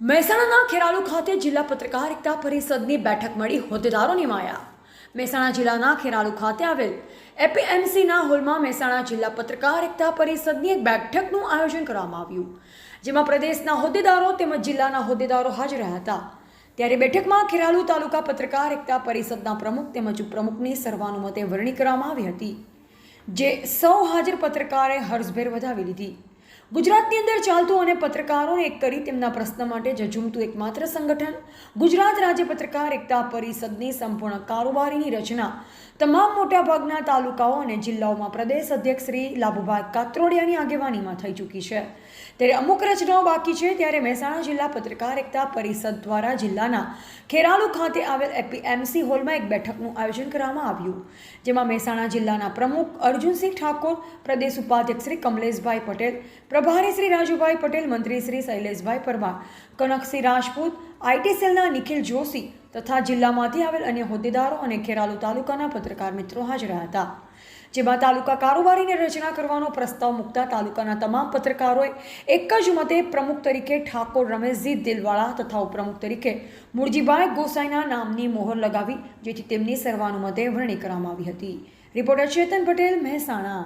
મહેસાણાના ખેરાલુ ખાતે જિલ્લા પત્રકાર એકતા પરિષદની બેઠક મળી હોદ્દેદારોની માયા. મહેસાણા જિલ્લાના ખેરાલુ ખાતે આવેલ એપીએમસીના હોલમાં મહેસાણા જિલ્લા પત્રકાર એકતા પરિષદની એક બેઠકનું આયોજન કરવામાં આવ્યું, જેમાં પ્રદેશના હોદ્દેદારો તેમજ જિલ્લાના હોદ્દેદારો હાજર રહ્યા હતા. ત્યારે બેઠકમાં ખેરાલુ તાલુકા પત્રકાર એકતા પરિષદના પ્રમુખ તેમજ ઉપપ્રમુખની સર્વાનુમતે વરણી કરવામાં આવી હતી, જે સૌ હાજર પત્રકારે હર્ષભેર વધાવી લીધી. ગુજરાતની અંદર ચાલતું અને પત્રકારોને એક કરી તેમના પ્રશ્ન માટે ઝઝૂમતું એકમાત્ર સંગઠન, ગુજરાત રાજ્ય પત્રકાર એકતા પરિષદની સંપૂર્ણ કારોબારીની રચના. તમામ મોટાભાગના તાલુકાઓ અને જિલ્લાઓમાં પ્રદેશ અધ્યક્ષ શ્રી લાભુભાઈ કાત્રોડિયાની આગેવાનીમાં થઈ ચૂકી છે. ત્યારે અમુક રચનાઓ બાકી છે, ત્યારે મહેસાણા જિલ્લા પત્રકાર એકતા પરિષદ દ્વારા જિલ્લાના ખેરાલુ ખાતે આવેલ એપીએમસી હોલમાં એક બેઠકનું આયોજન કરવામાં આવ્યું, જેમાં મહેસાણા જિલ્લાના પ્રમુખ અર્જુનસિંહ ઠાકોર, પ્રદેશ ઉપાધ્યક્ષ શ્રી કમલેશભાઈ પટેલ પ્રભારી શ્રી રાજુભાઈ પટેલ, મંત્રી શ્રી શૈલેષભાઈ પરમાર કનકસિંહ રાજપૂત આઈટી સેલના નિખિલ જોશી તથા જિલ્લામાંથી આવેલ અન્ય હોદ્દેદારો અને ખેરાલુ તાલુકાના પત્રકાર મિત્રો હાજર હતા. જેમાં તાલુકા કારોબારીને રચના કરવાનો પ્રસ્તાવ મૂકતા તાલુકાના તમામ પત્રકારોએ એક જ મતે પ્રમુખ તરીકે ઠાકોર રમેશજી દિલવાળા તથા ઉપપ્રમુખ તરીકે મુરજીભાઈ ગોસાઈના નામની મોહર લગાવી, જેથી તેમની સર્વાનુમતે વરણી કરવામાં આવી હતી. રિપોર્ટર ચેતન પટેલ, મહેસાણા.